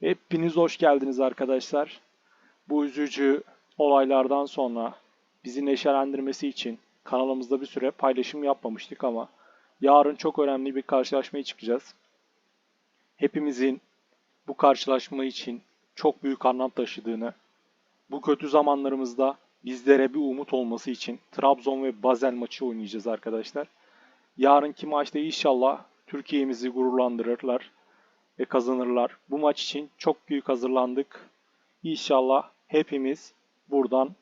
Hepiniz hoş geldiniz arkadaşlar. Bu üzücü olaylardan sonra bizi neşelendirmesi için kanalımızda bir süre paylaşım yapmamıştık ama yarın çok önemli bir karşılaşmaya çıkacağız. Hepimizin bu karşılaşma için çok büyük anlam taşıdığını, bu kötü zamanlarımızda bizlere bir umut olması için Trabzon ve Basel maçı oynayacağız arkadaşlar. Yarınki maçta inşallah Türkiye'mizi gururlandırırlar ve kazanırlar. Bu maç için çok büyük hazırlandık. İnşallah hepimiz buradan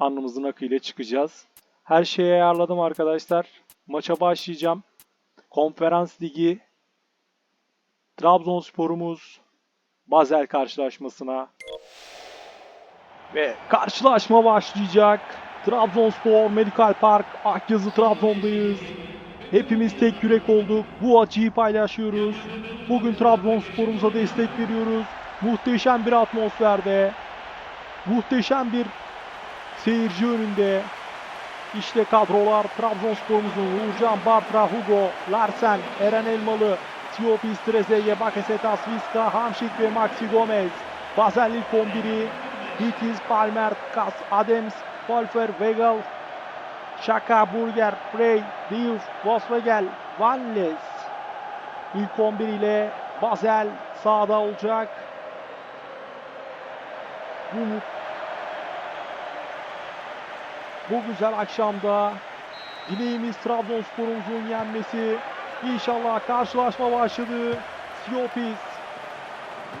alnımızın akıyla çıkacağız. Her şeyi ayarladım arkadaşlar. Maça başlayacağım. Konferans Ligi Trabzonspor'umuz Basel karşılaşmasına ve karşılaşma başlayacak. Trabzonspor Medical Park Akyazı Trabzon'dayız. Hepimiz tek yürek olduk. Bu acıyı paylaşıyoruz. Bugün Trabzonspor'umuza destek veriyoruz. Muhteşem bir atmosferde. Muhteşem bir seyirci önünde. İşte kadrolar Trabzonspor'umuzun Uğurcan, Bartra, Hugo, Larsen, Eren Elmalı, Tiopis, Trezeguet, Bakasetas, Vizca, Hamşik ve Maxi Gomez. Basel ilk 11'i Higgins, Palmer, Kas, Adams, Wolfer, Weigel, Şaka, Burger, Frey, Diouf, Volkswagen, Vanles. İlk 11 ile Basel sahada olacak. Bu, mu- bu güzel akşamda dileğimiz Trabzonspor'umuzun yenmesi. İnşallah karşılaşma başladı. Siopis,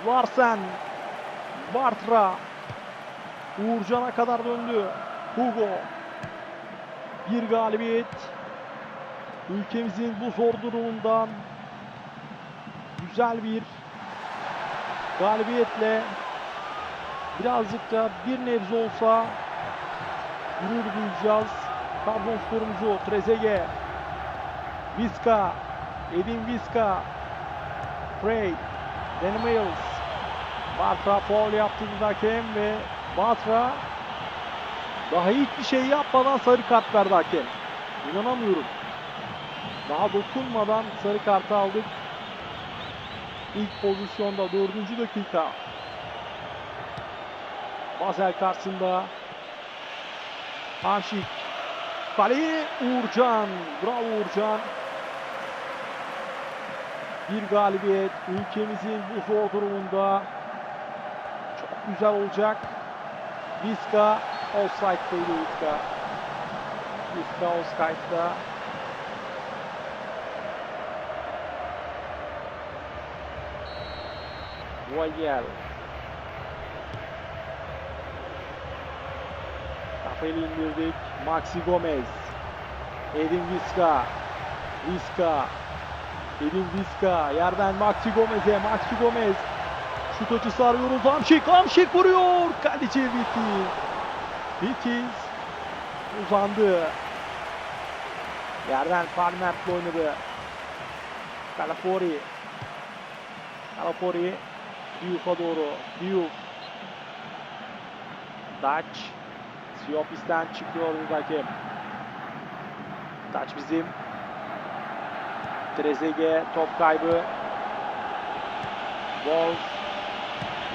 Larsen, Bartra, Uğurcan'a kadar döndü. Hugo, bir galibiyet. Ülkemizin bu zor durumundan güzel bir galibiyetle birazcık da bir nebze olsa gurur duyacağız. Trabzonspor'umuzu Trezeguet, Vizca, Edin Vizca, Frey, Danny Mills, Bartra foul yaptı hakem ve Bartra daha hiçbir şey yapmadan sarı kart verdi hakem. İnanamıyorum. Daha dokunmadan sarı kartı aldık. İlk pozisyonda dördüncü dakika. Basel karşısında Hamşik. Kaleye Uğurcan. Bravo Uğurcan. Bir galibiyet ülkemizin bu zor durumunda çok güzel olacak. Vizca offside'daydı Vizca. Vizca offside'da. Royal. Kafayı indirdik. Maxi Gomez. Edin Vizca. Vizca. Edin Vizca. Yerden Maxi Gomez'e. Maxi Gomez. Şut açısı arıyoruz. Hamşik. Hamşik vuruyor. Kaleci Vitiz. Vitiz. Uzandı. Yerden Palmer'le oynadı. Calafori. Calafori. Diouf'a doğru. Diouf. Daç. Siopis'ten çıkıyor bir hakem. Bizim. Trezeguet top kaybı. Wolf.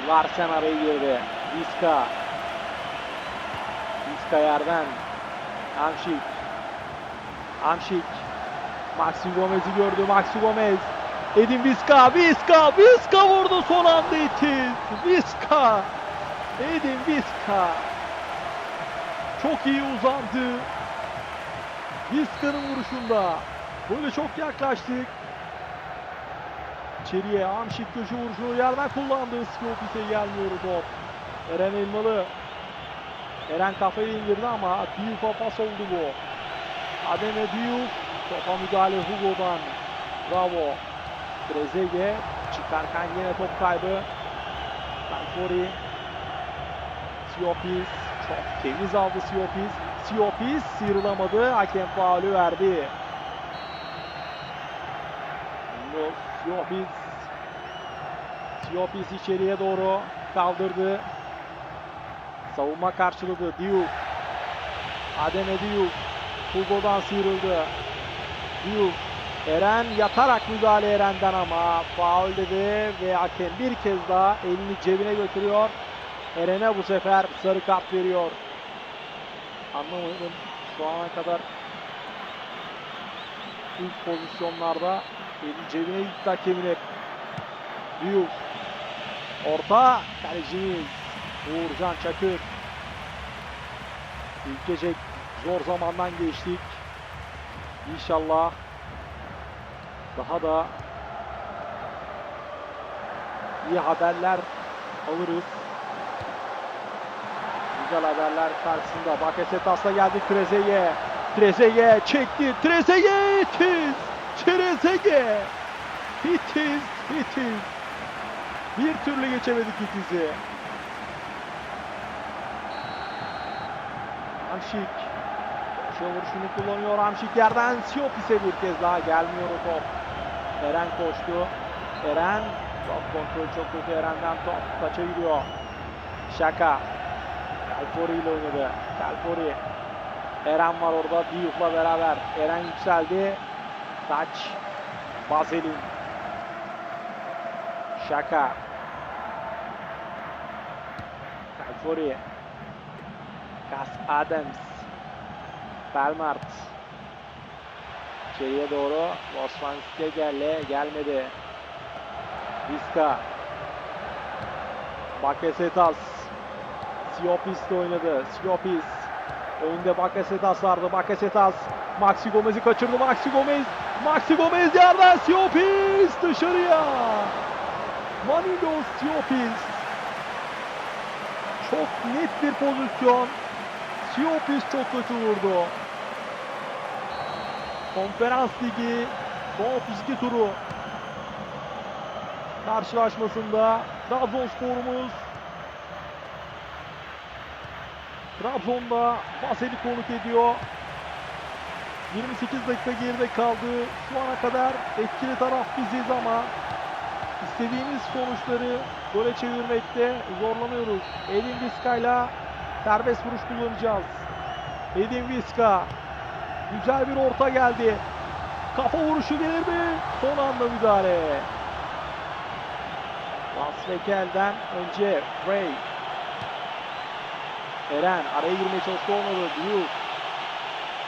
Larsen araya girdi. Vizca. Vizca yerden. Hamşik. Hamşik. Maxi Gomez'i gördü. Maxi Gomez. Edin Vizca. Vizca. Vizca vurdu son anda itiz. Vizca. Edin Vizca. Çok iyi uzandı. Vizca'nın vuruşunda. Böyle çok yaklaştık. İçeriye Hamşik köşe vuruşunu yerden kullandı. Skiopis'e gelmiyor top. Eren Elmalı. Eren kafayı indirdi ama Diouf'a pas oldu bu. Ademe Diouf. Topa müdahale Hugo'dan. Bravo. Trezeguet çıkarken yine top kaybı. Kalfori. Siopis. Çok temiz aldı Siopis. Siopis sıyrılamadı. Hakem faulü verdi. Siopis. Siopis içeriye doğru kaldırdı. Savunma karşıladı. Diouf. Ademe Diouf. Hugo'dan sıyrıldı. Diouf. Eren yatarak müdahale Eren'den ama faul dedi ve hakem bir kez daha elini cebine götürüyor. Eren'e bu sefer sarı kart veriyor. Anlamadım. Şu ana kadar ilk pozisyonlarda elini cebine gitti hakemin hep. Büyük. Orta kalecimiz Uğurcan Çakır. Ülkecek zor zamandan geçtik. İnşallah daha da iyi haberler alırız. Güzel haberler karşısında. Bakasetas'la geldi Trezeguet. Trezeguet çekti. Trezeguet itiz. Trezeguet. İtiz. İtiz. Bir türlü geçemedik itizi. Hamşik. Koşuyor vuruşunu kullanıyor. Hamşik yerden Siopis'e bir kez daha gelmiyor o top. Eren koştu. Eren top kontrol çok kötü Eren'den top taça gidiyor. Şaka. Kalfori ile oynadı. Kalfori. Eren var orada. Diyuf'la beraber. Eren yükseldi. Taç. Bazel'in. Şaka. Kalfori. Kas Adams. Belmart. İçeriye doğru Osmanski gelle gelmedi. Vizca. Bakasetas. Siopis de oynadı. Siopis. Önde Bakasetas vardı. Bakasetas. Maxi Gomez'i kaçırdı. Maxi Gomez. Maxi Gomez yerden Siopis dışarıya. Manilo Siopis. Çok net bir pozisyon. Siopis çok kötü vurdu. Konferans Ligi son 32 turu karşılaşmasında Trabzonspor'umuz Trabzon'da Basel'i konuk ediyor. 28 dakika geride kaldı. Şu ana kadar etkili taraf biziz ama istediğimiz sonuçları gole çevirmekte zorlanıyoruz. Edin Vizca'yla serbest vuruş kullanacağız. Edin Vizca güzel bir orta geldi. Kafa vuruşu gelir mi? Son anda müdahale. Masvekel'den önce Frey. Eren araya girmeye çalıştı olmadı. Diouf.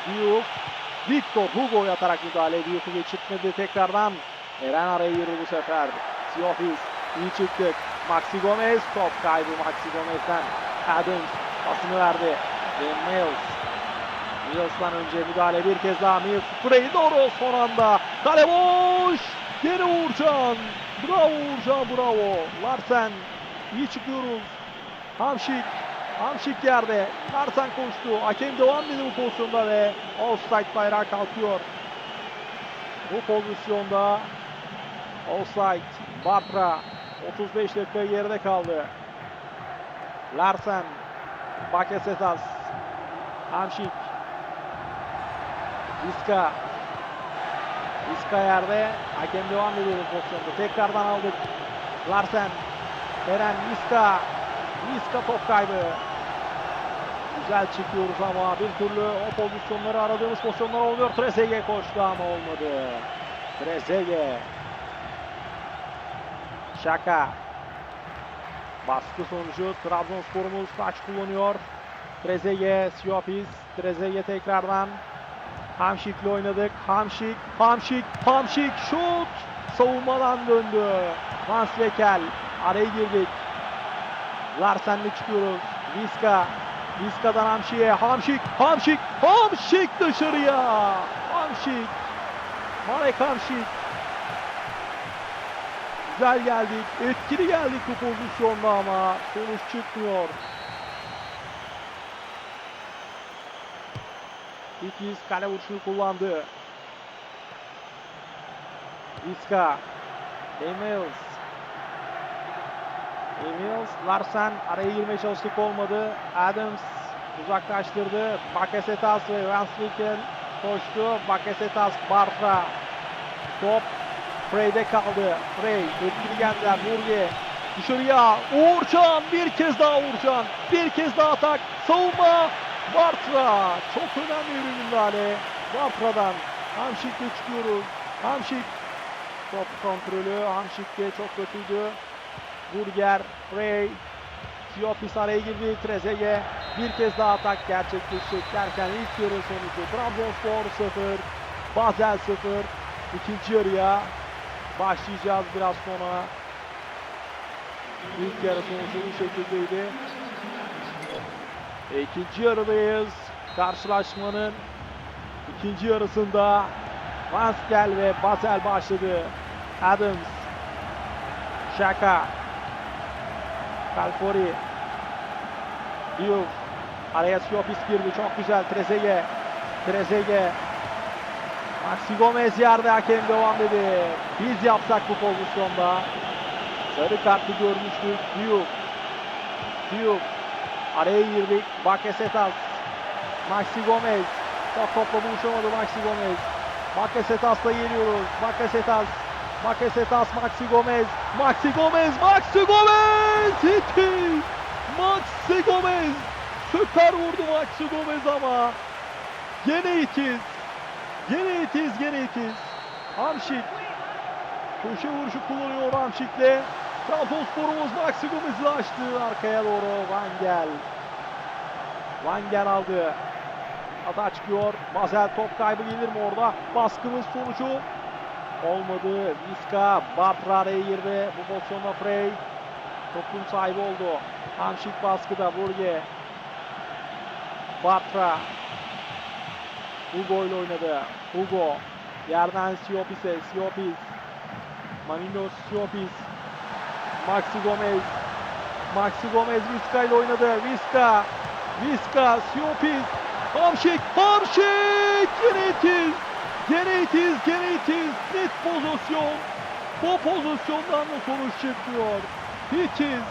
Diouf. Victor Hugo yatarak müdahale. Diouf'u geçirtmedi tekrardan. Eren araya girdi bu sefer. Siofis. iyi çıktık. Maxi Gomez. Top kaybı Maxi Gomez'den. Adams pasını verdi. Ve Mills. Mills'dan önce müdahale bir kez daha Mills. Frey doğru son anda. Kale boş. Geri Uğurcan. Bravo Uğurcan bravo. Larsen. iyi çıkıyoruz. Hamşik. Hamşik yerde. Larsen koştu. Hakem devam dedi bu pozisyonda ve offside bayrağı kalkıyor. Bu pozisyonda offside. Bartra 35 dakika geride kaldı. Larsen. Bakasetas. Hamşik. Vizca. Vizca yerde. Hakem devam ediyor pozisyonda. Tekrardan aldık. Larsen. Eren Vizca. Vizca top kaybı. Güzel çıkıyoruz ama bir türlü o pozisyonları aradığımız pozisyonlar olmuyor. Trezeguet koştu ama olmadı. Trezeguet. Şaka. Baskı sonucu Trabzonspor'umuz taç kullanıyor. Trezeguet, Siopis. Trezeguet tekrardan. Hamşik'le oynadık. Hamşik, Hamşik, Hamşik şut. Savunmadan döndü. Mansvekel. Araya girdik. Larsen'le çıkıyoruz. Vizca. Vizca'dan Hamşik'e. Hamşik, Hamşik, Hamşik dışarıya. Hamşik. Marek Hamşik. Güzel geldik. Etkili geldik bu pozisyonda ama sonuç çıkmıyor. İkiz kale vuruşunu kullandı. Vizca. Emils. Emils. Larsen araya girmeye çalıştık olmadı. Adams uzaklaştırdı. Bakasetas ve Van koştu. Bakasetas Bartra. Top Frey'de kaldı. Frey etkili geldiler. Nurge dışarıya. Uğurcan bir kez daha Uğurcan. Bir kez daha atak. Savunma. Bartra. Çok önemli bir müdahale. Bartra'dan. Hamşik'le çıkıyoruz. Hamşik. Top kontrolü Hamşik'te çok kötüydü. Burger, Ray, Siopis araya girdi. Trezeguet bir kez daha atak gerçekleşecek derken ilk yarı sonucu Trabzonspor 0, Basel 0. İkinci yarıya başlayacağız biraz sonra. İlk yarı sonucu bu şekildeydi. E, İkinci yarıdayız. Karşılaşmanın ikinci yarısında Manskel ve Basel başladı. Adams, Şaka, Kalfori, Diouf, araya Siopis girdi. Çok güzel. Trezeguet, Trezeguet, Maxi Gomez yerde hakem devam dedi. Biz yapsak bu pozisyonda. Sarı kartı görmüştük. Diouf, Diouf, araya girdik. Bakasetas, Maxi Gomez. Top topla buluşamadı Maxi Gomez. Bakasetas'la geliyoruz. Bakasetas. Bakasetas Maxi Gomez. Maxi Gomez. Maxi Gomez. Hitti. Maxi Gomez. Süper vurdu Maxi Gomez ama. Gene ikiz. Gene itiz. Gene itiz. Hamşik. Köşe vuruşu kullanıyor Hamşik'le. Trabzonspor'umuz Maxi Gomez'i açtı. Arkaya doğru Van Gel. Van Gel aldı. Hata çıkıyor. Basel top kaybı gelir mi orada? Baskımız sonucu olmadı. Viska Bartra araya girdi. Bu pozisyonda Frey topun sahibi oldu. Hamşik baskıda Burge. Bartra Hugo ile oynadı. Hugo yerden Siopis'e. Siopis Maninos Siopis Maxi Gomez Maxi Gomez Viska ile oynadı. Viska Viska Siopis Hamşik, Hamşik! Gene itiz! Gene itiz, gene itiz! Net pozisyon! Bu pozisyondan da sonuç çıkmıyor. İtiz!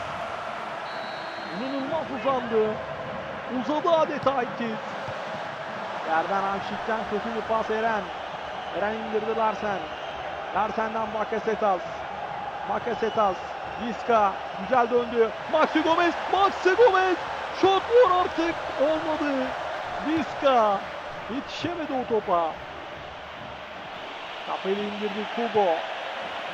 İnanılmaz uzandı. Uzadı adeta itiz. Yerden Hamşik'ten kötü bir pas Eren. Eren indirdi Larsen. Larsen'den Bakasetas. Bakasetas. Viska. Güzel döndü. Maxi Gomez. Maxi Gomez. Şut vur artık. Olmadı. Vizca yetişemedi o topa. Kafayı indirdi Kubo.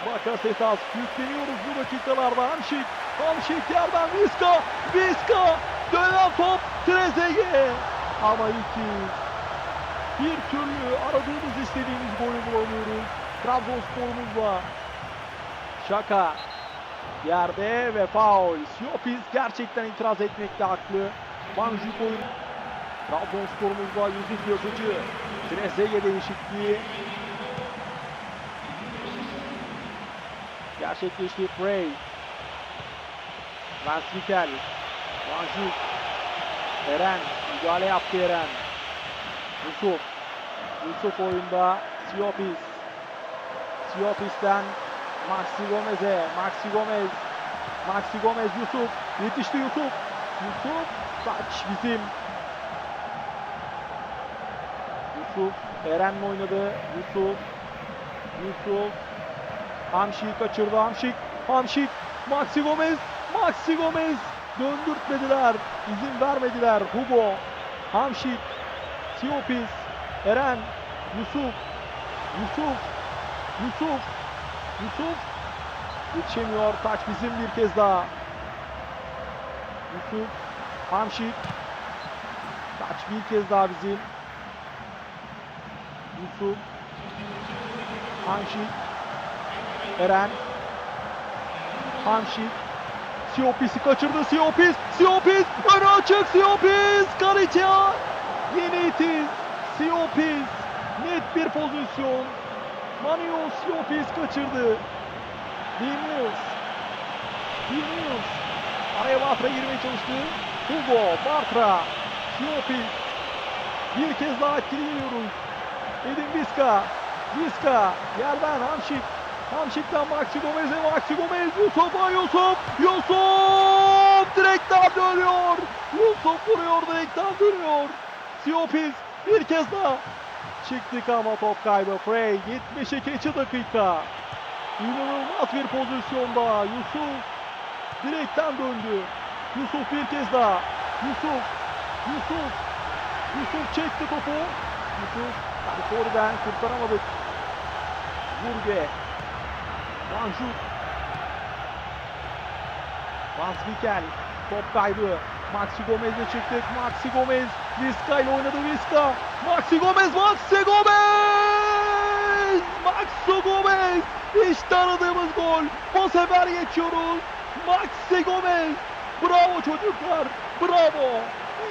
Bakasetas yükleniyoruz bu dakikalarda. Hamşik. Hamşik yerden Vizca. Vizca. Dönen top Trezeguet. Ama iki. Bir türlü aradığımız istediğimiz golü bulamıyoruz. Trabzonspor'umuzla. Şaka. Yerde ve faul. Siopis gerçekten itiraz etmekte haklı. Manjuk oyun Trabzonspor'umuzda Yusuf Yazıcı. Trezeguet değişikliği. Gerçekleşti Frey. Van Spikel. Vanjuk. Eren. Müdahale yaptı Eren. Yusuf. Yusuf oyunda. Siopis. Siopis'ten Maxi Gomez'e. Maxi Gomez. Maxi Gomez Yusuf. Yetişti Yusuf. Yusuf. Taç bizim. Yusuf. Eren'le oynadı. Yusuf. Yusuf. Hamşik'i kaçırdı. Hamşik. Hamşik. Maxi Gomez. Maxi Gomez. Döndürtmediler. İzin vermediler. Hugo. Hamşik. Siopis. Eren. Yusuf. Yusuf. Yusuf. Yusuf. Yetişemiyor. Taç bizim bir kez daha. Yusuf. Hamşik. Taç bir kez daha bizim. Yusuf. Hamşik. Eren. Hamşik. Siopis'i kaçırdı. Siopis. Siopis. Önü açık. Siopis. Karicia. Yine itiz. Siopis. Net bir pozisyon. Manuel Siopis kaçırdı. Bilmiyoruz. Bilmiyoruz. Araya Bartra girmeye çalıştı. Hugo, Bartra, Siopis. Bir kez daha etkili geliyoruz. Edin Vizca. Vizca. Yerden Hamşik. Hamşik'ten Maxi Gomez'e Maxi Gomez. Yusuf'a Yusuf. Yusuf. Direkten dönüyor. Yusuf vuruyor direkten dönüyor. Siopis bir kez daha. Çıktık ama top kaybı. Frey 72. dakika. İnanılmaz bir pozisyonda. Yusuf direkten döndü. Yusuf bir kez daha. Yusuf. Yusuf. Yusuf çekti topu. Yusuf. Kalforiden kurtaramadık. Burge. Manjuk. Vans Mikel. Top kaybı. Maxi Gomez'e çıktık. Maxi Gomez. Vizca ile oynadı Vizca. Maxi Gomez. Maxi Gomez. Maxi Gomez. İşte aradığımız gol. Bu sefer geçiyoruz. Maxi Gomez. Bravo çocuklar. Bravo.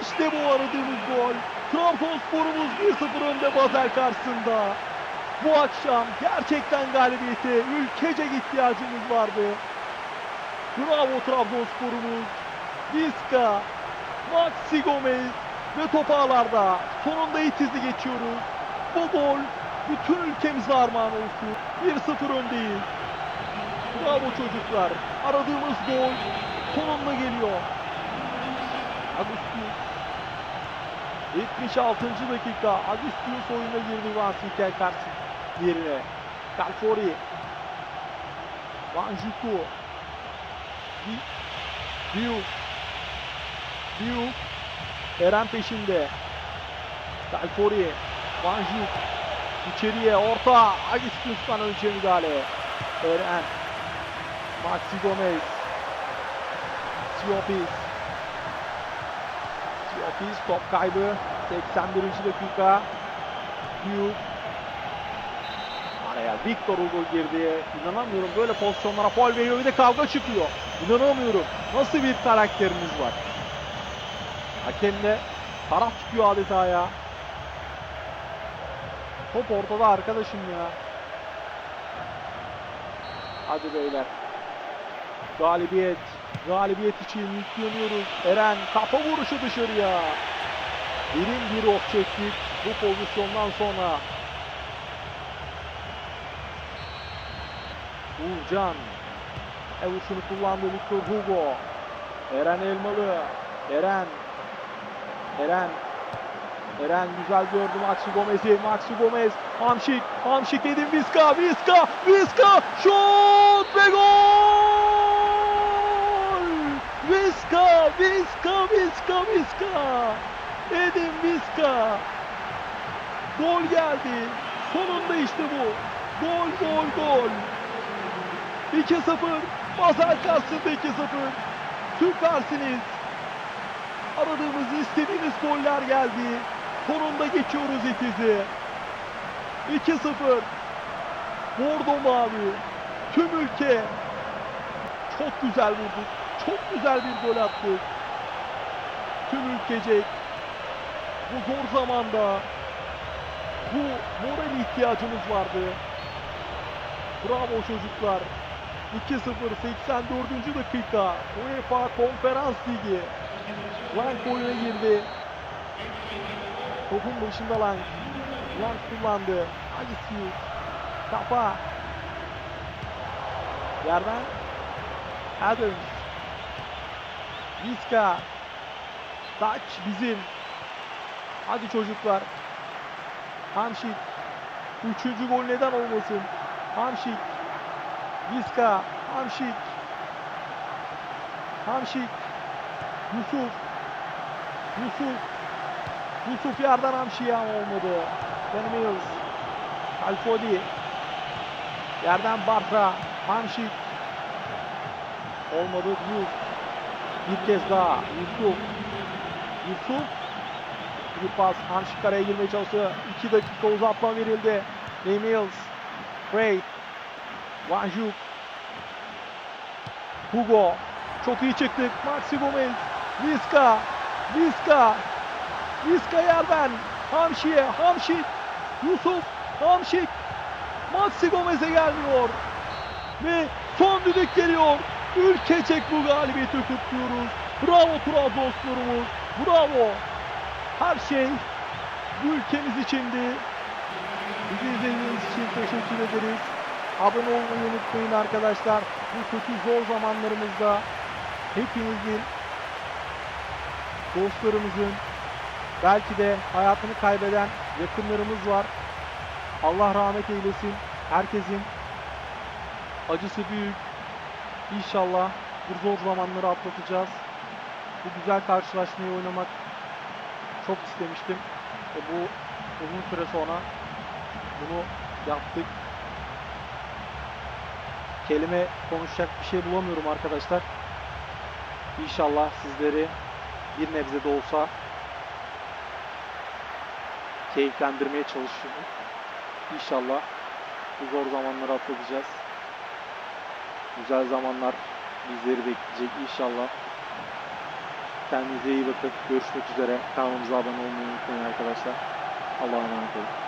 İşte bu aradığımız gol. Trabzonspor'umuz 1-0 önde Basel karşısında. Bu akşam gerçekten galibiyete ülkece ihtiyacımız vardı. Bravo Trabzonspor'umuz. Vizca, Maxi Gomez ve top ağlarda. Sonunda itizi geçiyoruz. Bu gol bütün ülkemize armağan olsun. 1-0 öndeyiz. Bravo çocuklar. Aradığımız gol sonunda geliyor. Agustin 76. dakika Agustinus oyuna girdi Van Sinkel karşı yerine. Calfori Van Juku Diouf Eren peşinde Calfori Van Juk içeriye orta Agustinus'tan önce müdahale Eren Maxi Gomez Siopis Siopis top kaybı 81. dakika Diouf Araya Victor Hugo girdi. İnanamıyorum böyle pozisyonlara faul veriyor bir de kavga çıkıyor. İnanamıyorum. Nasıl bir karakteriniz var? Hakemle taraf çıkıyor adeta ya. Top ortada arkadaşım ya. Hadi beyler. Galibiyet. Galibiyet için yükleniyoruz. Eren kafa vuruşu dışarıya. Derin bir ok çektik bu pozisyondan sonra. Uğurcan. E vuruşunu kullandı Victor Hugo. Eren Elmalı. Eren. Eren. Eren güzel gördü Maxi Gomez'i. Maxi Gomez. Hamşik. Hamşik Edin Vizca. Vizca. Vizca. Şut ve gol. Vizca. Vizca. Vizca. Vizca. Edin Vizca. Gol geldi. Sonunda işte bu. Gol gol gol. 2-0. Basel karşısında 2-0. Süpersiniz. Aradığımız istediğimiz goller geldi. Sonunda geçiyoruz ikizi. 2-0. Bordo mavi. Tüm ülke. Çok güzel vurduk. Çok güzel bir gol attık. Tüm ülkecek. Bu zor zamanda bu moral ihtiyacımız vardı. Bravo çocuklar. 2-0 84. dakika. UEFA Konferans Ligi. Lang oyuna girdi. Topun başında Lang. Lang kullandı. Agisius. Kafa. Yerden. Adams. Vizca. Taç bizim. Hadi çocuklar. Hamşik. Üçüncü gol neden olmasın? Hamşik. Vizca. Hamşik. Hamşik. Yusuf. Yusuf. Yusuf yerden Hamşik'e olmadı. Ben Mills. Alfodi. Yerden Bartra. Hamşik. Olmadı. Yusuf. Bir kez daha. Yusuf. Yusuf. Bir pas. Hamşik karaya girmeye çalıştı. 2 dakika uzatma verildi. Mills. Craig. Vanjuk. Hugo. Çok iyi çıktık. Maxi Gomez. Vizca. Vizca. Vizca yerden. Hamşi'ye. Hamşik. Yusuf. Hamşik. Maxi Gomez'e gelmiyor. Ve son düdük geliyor. Ülkecek bu galibiyeti kutluyoruz. Bravo Trabzonspor'umuz. Bravo. Her şey bu ülkemiz içindi. Bizi izlediğiniz için teşekkür ederiz. Abone olmayı unutmayın arkadaşlar. Bu kötü zor zamanlarımızda hepimizin, dostlarımızın, belki de hayatını kaybeden yakınlarımız var. Allah rahmet eylesin. Herkesin acısı büyük. İnşallah bu zor zamanları atlatacağız. Bu güzel karşılaşmayı oynamak çok istemiştim. Ve bu uzun süre sonra bunu yaptık. Kelime konuşacak bir şey bulamıyorum arkadaşlar. İnşallah sizleri bir nebze de olsa keyiflendirmeye çalışıyorum. İnşallah bu zor zamanları atlatacağız. Güzel zamanlar bizleri bekleyecek inşallah. Kendinize iyi bakın. Görüşmek üzere. Kanalımıza abone olmayı unutmayın arkadaşlar. Allah'a emanet olun.